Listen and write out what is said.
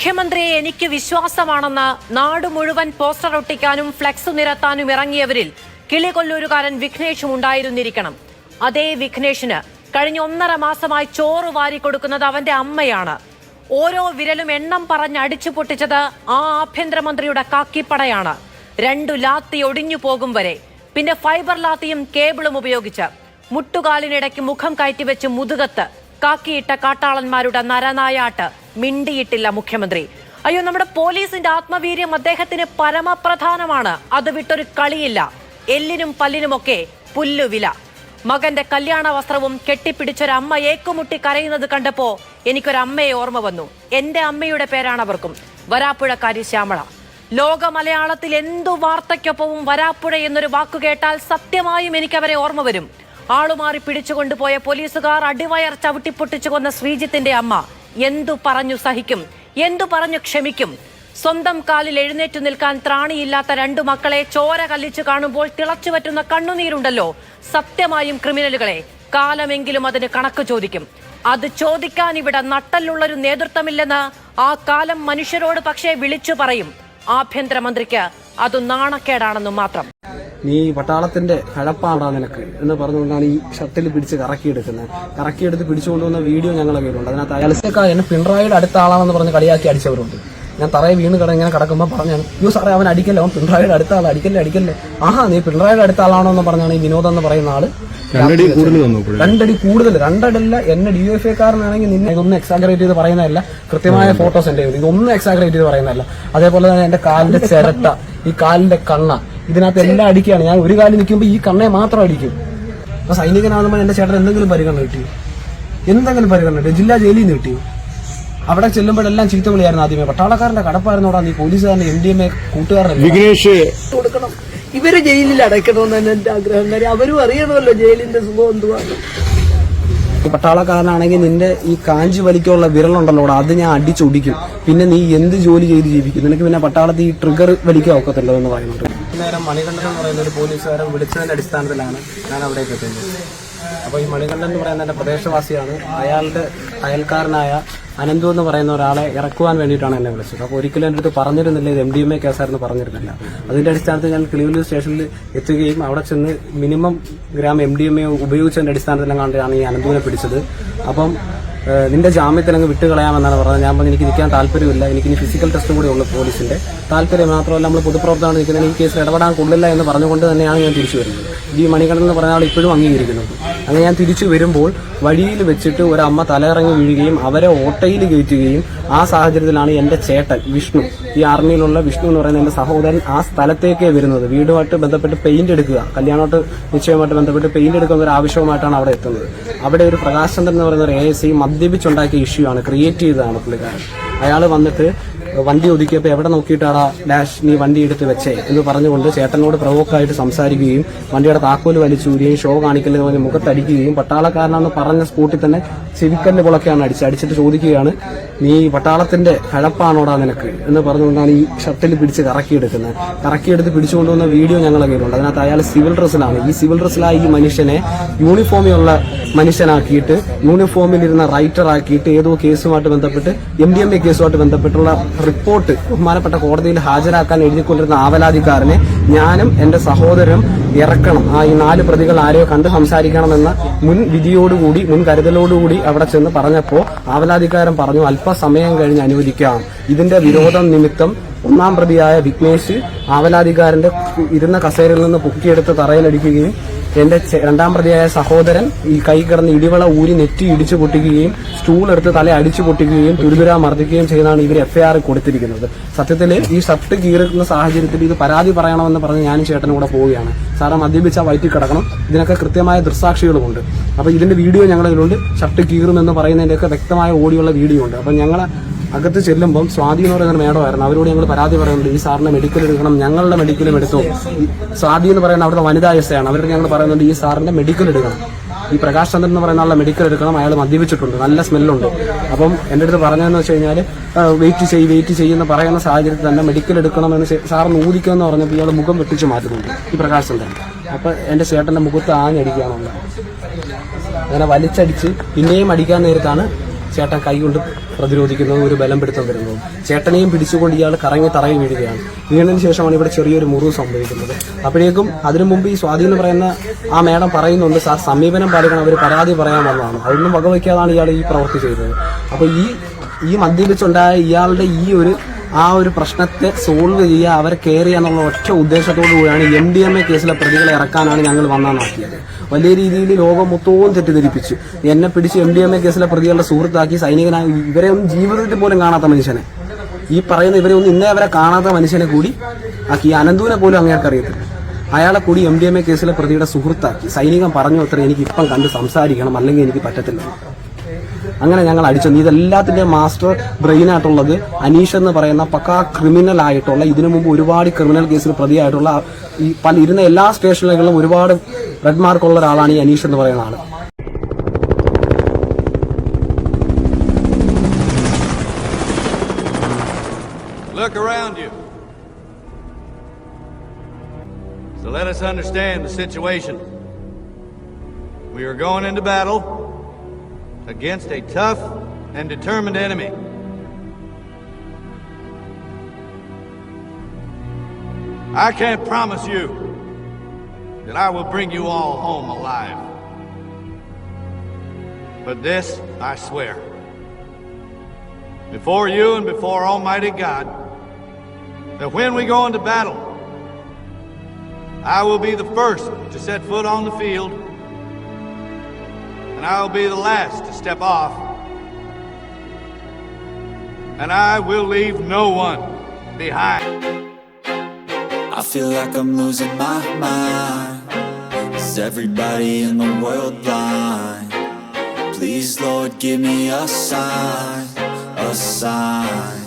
മുഖ്യമന്ത്രിയെ എനിക്ക് വിശ്വാസമാണെന്ന് നാട് മുഴുവൻ പോസ്റ്റർ ഒട്ടിക്കാനും ഫ്ലക്സ് നിരത്താനും ഇറങ്ങിയവരിൽ കിളികൊല്ലൂരുകാരൻ വിഘ്നേഷും ഉണ്ടായിരുന്നിരിക്കണം. അതേ വിഘ്നേഷിന് കഴിഞ്ഞ ഒന്നര മാസമായി ചോറ് വാരി കൊടുക്കുന്നത് അവന്റെ അമ്മയാണ്. ഓരോ വിരലും എണ്ണം പറഞ്ഞ് അടിച്ചു പൊട്ടിച്ചത് ആ ആഭ്യന്തരമന്ത്രിയുടെ കാക്കിപ്പടയാണ്. രണ്ടു ലാത്തി ഒടിഞ്ഞു പോകും വരെ. പിന്നെ ഫൈബർ ലാത്തിയും കേബിളും ഉപയോഗിച്ച് മുട്ടുകാലിനിടയ്ക്ക് മുഖം കയറ്റിവെച്ച് മുതുകത്ത് കാക്കിയിട്ട കാട്ടാളന്മാരുടെ നരനായാട്ട് മിണ്ടിയിട്ടില്ല മുഖ്യമന്ത്രി. അയ്യോ നമ്മുടെ പോലീസിന്റെ ആത്മവീര്യം അദ്ദേഹത്തിന് പരമപ്രധാനമാണ്. അത് വിട്ടൊരു കളിയില്ല. എല്ലിനും പല്ലിനുമൊക്കെ പുല്ലുവില. മകന്റെ കല്യാണ വസ്ത്രവും കെട്ടിപ്പിടിച്ചൊരമ്മ ഏക്കുമുട്ടി കരയുന്നത് കണ്ടപ്പോ എനിക്കൊരമ്മയെ ഓർമ്മ വന്നു. എന്റെ അമ്മയുടെ പേരാണ് അവർക്കും വരാപ്പുഴക്കാരി ശ്യാമള. ലോക മലയാളത്തിൽ എന്തു വാർത്തയ്ക്കൊപ്പവും വരാപ്പുഴ എന്നൊരു വാക്കു കേട്ടാൽ സത്യമായും എനിക്ക് അവരെ ഓർമ്മ വരും. ആളുമാറി പിടിച്ചുകൊണ്ടുപോയ പോലീസുകാർ അടിവയർ ചവിട്ടിപ്പൊട്ടിച്ചു കൊന്ന ശ്രീജിത്തിന്റെ അമ്മ. എന്തു പറഞ്ഞു സഹിക്കും? എന്തു പറഞ്ഞു ക്ഷമിക്കും? സ്വന്തം കാലിൽ എഴുന്നേറ്റു നിൽക്കാൻ ത്രാണിയില്ലാത്ത രണ്ടു മക്കളെ ചോര കല്ലിച്ചു കാണുമ്പോൾ തിളച്ചു പറ്റുന്ന കണ്ണുനീരുണ്ടല്ലോ. സത്യമായും ക്രിമിനലുകളെ കാലമെങ്കിലും അതിന് കണക്ക് ചോദിക്കും. അത് ചോദിക്കാൻ ഇവിടെ നട്ടല്ലുള്ളൊരു നേതൃത്വമില്ലെന്ന് ആ കാലം മനുഷ്യരോട് പക്ഷേ വിളിച്ചു പറയും. ആഭ്യന്തരമന്ത്രിക്ക് അത് നാണക്കേടാണെന്നും മാത്രം. നീ പട്ടാളത്തിന്റെ കഴപ്പാടാ നിനക്ക് എന്ന് പറഞ്ഞുകൊണ്ടാണ് ഈ ഷട്ടിൽ പിടിച്ച് കറക്കിയെടുക്കുന്നത്. കറക്കിയെടുത്ത് പിടിച്ചുകൊണ്ടുവന്ന വീഡിയോ ഞങ്ങളെ കയ്യിലുണ്ട്. അതിനകത്ത് അയാൾ എന്നെ പിണറായിയുടെ അടുത്ത ആളാണെന്ന് പറഞ്ഞ് കളിയാക്കി അടിച്ചവരുണ്ട്. ഞാൻ തറയെ വീണ് കിടന്ന് ഇങ്ങനെ കിടക്കുമ്പോൾ പറഞ്ഞാണ് യൂ സാറേ അവൻ അടിക്കല്ലേ? അവൻ പിണറായിയുടെ അടുത്ത ആൾ അടിക്കല്ലേ അടിക്കല്ലേ? ആഹാ നീ പിണറായിയുടെ അടുത്ത ആളാണോ എന്ന് പറഞ്ഞാണ് ഈ വിനോദം എന്ന് പറയുന്ന ആൾ രണ്ടടി കൂടുതൽ രണ്ടടില്ല എന്നെ ഡി എഫ് കാരനാണെങ്കിൽ നിന്നെ ഇതൊന്നും എക്സാഗ്രേറ്റ് ചെയ്ത് പറയുന്നതല്ല. കൃത്യമായ ഫോട്ടോസ് എന്റെ. ഇതൊന്നും എക്സാഗ്രേറ്റ് ചെയ്ത് പറയുന്നതല്ല. അതേപോലെ തന്നെ എന്റെ കാലിന്റെ ചിരട്ട ഈ കാലിന്റെ കണ്ണ ഇതിനകത്ത് എല്ലാം അടിക്കുകയാണ് ഞാൻ ഒരു കാലം നിൽക്കുമ്പോൾ ഈ കണ്ണെ മാത്രം അടിക്കും. അപ്പൊ സൈനികനാകുമ്പോൾ എന്റെ ചേട്ടൻ എന്തെങ്കിലും പരിഗണന കിട്ടിയോ എന്തെങ്കിലും പരിഗണന കിട്ടിയോ ജില്ലാ ജയിലിൽ നിന്ന് കിട്ടിയോ അവിടെ ചെല്ലുമ്പോഴെല്ലാം ചീത്ത വിളിയായിരുന്നു ആദ്യമേ. പട്ടാളക്കാരന്റെ കടപ്പായിരുന്നോടാ നീ പോലീസുകാരന്റെ എം ഡി എം എ കൂട്ടുകാരനെ കൊടുക്കണം. ഇവരെ ജയിലിൽ അടയ്ക്കണമെന്നാണ് എന്റെ ആഗ്രഹം. കാര്യം അവരും അറിയണമല്ലോ ജയിലിന്റെ സുഖം എന്തുവാണ് ഈ പട്ടാളക്കാരനാണെങ്കിൽ നിന്റെ ഈ കാഞ്ചി വലിക്കുള്ള വിരലുണ്ടല്ലോ അത് ഞാൻ അടിച്ചൊടിക്കും. പിന്നെ നീ എന്ത് ജോലി ചെയ്ത് ജീവിക്കും? നിനക്ക് പിന്നെ പട്ടാളത്തിൽ ഈ ട്രിഗർ വലിക്കാൻ ഒക്കത്തില്ലോ എന്ന് പറയുന്നുണ്ട്. നേരം മണികണ്ഠൻ എന്ന് പറയുന്ന ഒരു പോലീസുകാരൻ വിളിച്ചതിന്റെ അടിസ്ഥാനത്തിലാണ് ഞാൻ അവിടേക്ക് എത്തുന്നത് അപ്പോൾ ഈ മണികണ്ഠൻ എന്ന് പറയുന്ന എന്റെ പ്രദേശവാസിയാണ്. അയാളുടെ അയൽക്കാരനായ അനന്തു എന്ന് പറയുന്ന ഒരാളെ ഇറക്കുവാൻ വേണ്ടിയിട്ടാണ് എന്നെ വിളിച്ചത്. അപ്പോൾ ഒരിക്കലും എന്റെ അടുത്ത് പറഞ്ഞിരുന്നില്ല. ഇത് എം ഡി എം എ കേസായിരുന്നു പറഞ്ഞിരുന്നില്ല. അതിന്റെ അടിസ്ഥാനത്തിൽ ഞാൻ കിളിവല്ലൂർ സ്റ്റേഷനിൽ എത്തുകയും അവിടെ ചെന്ന് minimum gram M D M A ഉപയോഗിച്ചതിന്റെ അടിസ്ഥാനത്തിലാണ് ഈ അനന്തുവിനെ പിടിച്ചത്. അപ്പം നിന്റെ ജാമ്യത്തിൽ അങ്ങ് വിട്ടുകളയാമെന്നാണ് പറഞ്ഞത്. ഞാൻ പറഞ്ഞു എനിക്ക് നിൽക്കാൻ താല്പര്യമില്ല. എനിക്ക് ഇനി ഫിസിക്കൽ ടെസ്റ്റും കൂടി ഉള്ളു പോലീസിന്റെ. താല്പര്യം മാത്രമല്ല നമ്മൾ പൊതുപ്രവർത്തനം നിൽക്കുന്നതിന് ഈ കേസിൽ ഇടപെടാൻ കൊള്ളില്ല എന്ന് പറഞ്ഞുകൊണ്ട് തന്നെയാണ് ഞാൻ തിരിച്ചു വരുന്നത്. ഈ മണികണ്ഠൻ എന്ന് പറഞ്ഞ ആൾ ഇപ്പോഴും അംഗീകരിക്കുന്നുണ്ട് അങ്ങനെ ഞാൻ തിരിച്ചു വരുമ്പോൾ വഴിയിൽ വെച്ചിട്ട് ഒരു അമ്മ തലയിറങ്ങി വീഴുകയും അവരെ ഓട്ടയിൽ കയറ്റുകയും ആ സാഹചര്യത്തിലാണ് എന്റെ ചേട്ടൻ വിഷ്ണു ഈ ആർമിയിലുള്ള വിഷ്ണു എന്ന് പറയുന്ന എന്റെ സഹോദരൻ ആ സ്ഥലത്തേക്കേ വരുന്നത്. വീടുമായിട്ട് ബന്ധപ്പെട്ട് പെയിന്റ് എടുക്കുക കല്യാണമായിട്ട് നിശ്ചയമായിട്ട് ബന്ധപ്പെട്ട് പെയിന്റ് എടുക്കുന്ന ഒരു ആവശ്യവുമായിട്ടാണ് അവിടെ എത്തുന്നത്. അവിടെ ഒരു പ്രകാശ് ചന്ദ്രൻ എന്ന് പറയുന്ന ഒരു എ എസ് ഐ മദ്യപിച്ചുണ്ടാക്കിയ ഇഷ്യൂ ആണ്. ക്രിയേറ്റ് ചെയ്തതാണ് പുള്ളിക്കാരൻ. അയാൾ വന്നിട്ട് വണ്ടി ഒതുക്കിയപ്പോൾ എവിടെ നോക്കിയിട്ടാണ് ഡാഷ് നീ വണ്ടി എടുത്ത് വെച്ചേ എന്ന് പറഞ്ഞുകൊണ്ട് ചേട്ടനോട് പ്രവോക്കായിട്ട് സംസാരിക്കുകയും വണ്ടിയുടെ താക്കോൽ വലിച്ചൂരുകയും ഷോ കാണിക്കലെന്ന് പറഞ്ഞ് മുഖത്തടിക്കുകയും പട്ടാളക്കാരനാണെന്ന് പറഞ്ഞ സ്കൂട്ടിൽ തന്നെ ചെവിക്കല്ല് പുളക്കാണ് അടിച്ച് അടിച്ചിട്ട് ചോദിക്കുകയാണ് നീ പട്ടാളത്തിന്റെ കഴപ്പാണോടാ നിനക്ക്? എന്ന് പറഞ്ഞുകൊണ്ടാണ് ഈ ഷട്ടിൽ പിടിച്ച് കറക്കിയെടുക്കുന്നത്. കറക്കിയെടുത്ത് പിടിച്ചുകൊണ്ടുവന്ന വീഡിയോ ഞങ്ങളെ കയ്യിലുണ്ട്. അതിനകത്ത് അയാൾ സിവിൽ ഡ്രസ്സിലാണ് ഈ സിവിൽ ഡ്രസ്സിലായി ഈ മനുഷ്യനെ യൂണിഫോമിലുള്ള മനുഷ്യനാക്കിയിട്ട് യൂണിഫോമിലിരുന്ന റൈറ്റർ ആക്കിയിട്ട് ഏതോ കേസുമായിട്ട് ബന്ധപ്പെട്ട് എം ഡി എം എ കേസുമായിട്ട് ബന്ധപ്പെട്ടുള്ള റിപ്പോർട്ട് ബഹുമാനപ്പെട്ട കോടതിയിൽ ഹാജരാക്കാൻ എഴുതിക്കൊണ്ടിരുന്ന ആവലാതിക്കാരനെ ഞാനും എന്റെ സഹോദരനും ഇറക്കണം. ആ ഈ നാല് പ്രതികൾ ആരെയോ കണ്ട് സംസാരിക്കണമെന്ന മുൻ വിധിയോടുകൂടി മുൻ കരുതലോടുകൂടി അവിടെ ചെന്ന് പറഞ്ഞപ്പോൾ ആവലാധികാരൻ പറഞ്ഞു അല്പസമയം കഴിഞ്ഞ് അനുവദിക്കാം. ഇതിന്റെ വിരോധം നിമിത്തം ഒന്നാം പ്രതിയായ വിഘ്നേഷ് ആവലാധികാരന്റെ ഇരുന്ന കസേരയിൽ നിന്ന് പൊക്കിയെടുത്ത് തറയിലടിക്കുകയും എന്റെ രണ്ടാം പ്രതിയായ സഹോദരൻ ഈ കൈ കിടന്ന് ഇടിവള ഊരി നെറ്റി ഇടിച്ചു പൊട്ടിക്കുകയും സ്റ്റൂൾ എടുത്ത് തല അടിച്ചു പൊട്ടിക്കുകയും തുരുതുരാ മർദ്ദിക്കുകയും ചെയ്താണ് ഇവർ എഫ്ഐആർ കൊടുത്തിരിക്കുന്നത്. സത്യത്തിൽ ഈ ഷർട്ട് കീറുന്ന സാഹചര്യത്തിൽ ഇത് പരാതി പറയണമെന്ന് പറഞ്ഞ് ഞാനും ചേട്ടനും കൂടെ പോവുകയാണ്. സാറെ മദ്യപിച്ച വയറ്റിൽ കിടക്കണം. ഇതിനൊക്കെ കൃത്യമായ ദൃസാക്ഷികളുമുണ്ട് അപ്പൊ ഇതിന്റെ വീഡിയോ ഞങ്ങളിതിലുണ്ട്. ഷർട്ട് കീറുമെന്ന് പറയുന്നതിന്റെയൊക്കെ വ്യക്തമായ ഓടിയുള്ള വീഡിയോ ഉണ്ട്. അപ്പൊ ഞങ്ങളെ അകത്ത് ചെല്ലുമ്പം സ്വാതി എന്ന് പറയുന്ന മേഡമായിരുന്നു. അവരോട് ഞങ്ങൾ പരാതി പറയുന്നുണ്ട് ഈ സാറിന് മെഡിക്കൽ എടുക്കണം ഞങ്ങളുടെ മെഡിക്കലും എടുത്തു. സ്വാതി എന്ന് പറയുന്ന അവിടുത്തെ വനിതാ എസ്സയാണ് അവരോട് ഞങ്ങൾ പറയുന്നുണ്ട് ഈ സാറിന്റെ മെഡിക്കൽ എടുക്കണം. ഈ പ്രകാശ് ചന്ദ്രൻ എന്ന് പറയുന്ന ആളുടെ മെഡിക്കൽ എടുക്കണം. അയാൾ മദ്യപിച്ചിട്ടുണ്ട്. നല്ല സ്മെല്ലുണ്ട്. അപ്പം എന്റെ അടുത്ത് പറഞ്ഞതെന്ന് വെച്ച് കഴിഞ്ഞാൽ വെയിറ്റ് ചെയ്യ് വെയിറ്റ് ചെയ്യുന്ന പറയുന്ന സാഹചര്യത്തിൽ തന്നെ മെഡിക്കൽ എടുക്കണമെന്ന് സാറിന് എന്ന് പറഞ്ഞപ്പോൾ ഇയാൾ മുഖം വെട്ടിച്ച് മാറ്റുന്നുണ്ട് ഈ പ്രകാശ് ചന്ദ്രൻ. അപ്പൊ എന്റെ ചേട്ടന്റെ മുഖത്ത് ആഞ്ഞടിക്കുകയാണുള്ളത് അങ്ങനെ വലിച്ചടിച്ച് പിന്നെയും അടിക്കാൻ നേരത്താണ് ചേട്ടൻ കൈ കൊണ്ട് പ്രതിരോധിക്കുന്നതും ഒരു ബലം പിടുത്തം വരുന്നതും ചേട്ടനെയും പിടിച്ചുകൊണ്ട് ഇയാൾ കറങ്ങി തറയിൽ വീഴുകയാണ്. വീണതിന് ശേഷമാണ് ഇവിടെ ചെറിയൊരു മുറിവ് സംഭവിക്കുന്നത്. അപ്പോഴേക്കും അതിനു മുമ്പ് ഈ എന്ന് പറയുന്ന ആ മേഡം പറയുന്നുണ്ട് സാർ സമീപനം പാലിക്കണം അവർ പരാതി പറയാൻ വന്നതാണ്. അതൊന്നും വകവയ്ക്കാതാണ് ഇയാൾ ഈ പ്രവൃത്തി ചെയ്തത്. അപ്പോൾ ഈ ഈ മദ്യപിച്ചുണ്ടായ ഇയാളുടെ ഈ ഒരു ആ ഒരു പ്രശ്നത്തെ സോൾവ് ചെയ്യുക അവരെ കെയർ ചെയ്യുക എന്നുള്ള ഒറ്റ ഉദ്ദേശത്തോടു കൂടിയാണ് എം ഡി എം എ കേസിലെ പ്രതികളെ ഇറക്കാനാണ് ഞങ്ങൾ വന്നാനാക്കിയത് വലിയ രീതിയിൽ ലോകം മൊത്തവും തെറ്റിദ്ധരിപ്പിച്ചു. എന്നെ പിടിച്ച് എം ഡി എം എ കേസിലെ പ്രതികളുടെ സുഹൃത്താക്കി സൈനികനായി ഇവരെ ഒന്നും ജീവിതത്തിൽ പോലും കാണാത്ത മനുഷ്യനെ. ഈ പറയുന്ന ഇവരെ ഒന്നും ഇന്നേ അവരെ കാണാത്ത മനുഷ്യനെ കൂടി ആക്കി. അനന്തൂനെ പോലും അങ്ങേർക്ക് അറിയത്തില്ല. അയാളെ കൂടി എം ഡി എം എ കേസിലെ പ്രതിയുടെ സുഹൃത്താക്കി. സൈനികം പറഞ്ഞു അത്ര എനിക്ക് ഇപ്പം കണ്ട് സംസാരിക്കണം അല്ലെങ്കിൽ എനിക്ക് പറ്റത്തില്ല. അങ്ങനെ ഞങ്ങൾ അടിച്ചു ഇതെല്ലാത്തിന്റെ മാസ്റ്റർ ബ്രെയിൻ ആയിട്ടുള്ളത് അനീഷ് എന്ന് പറയുന്ന പക്കാ ക്രിമിനൽ ആയിട്ടുള്ള ഇതിനു മുമ്പ് ഒരുപാട് ക്രിമിനൽ കേസിൽ പ്രതിയായിട്ടുള്ള ഈ പല ഇരുന്ന എല്ലാ സ്റ്റേഷനുകളിലും ഒരുപാട് റെഡ് മാർക്ക് ഉള്ള ഒരാളാണ് ഈ അനീഷ് എന്ന് പറയുന്ന ആൾ Look around you. So let us understand the situation. We are going into battle against a tough and determined enemy. I can't promise you that I will bring you all home alive. But this I swear. Before you and before Almighty God, that when we go into battle, I will be the first to set foot on the field, and I will be the last to step off, and I will leave no one behind. I feel like I'm losing my mind. Is everybody in the world blind? Please, Lord, give me a sign, a sign.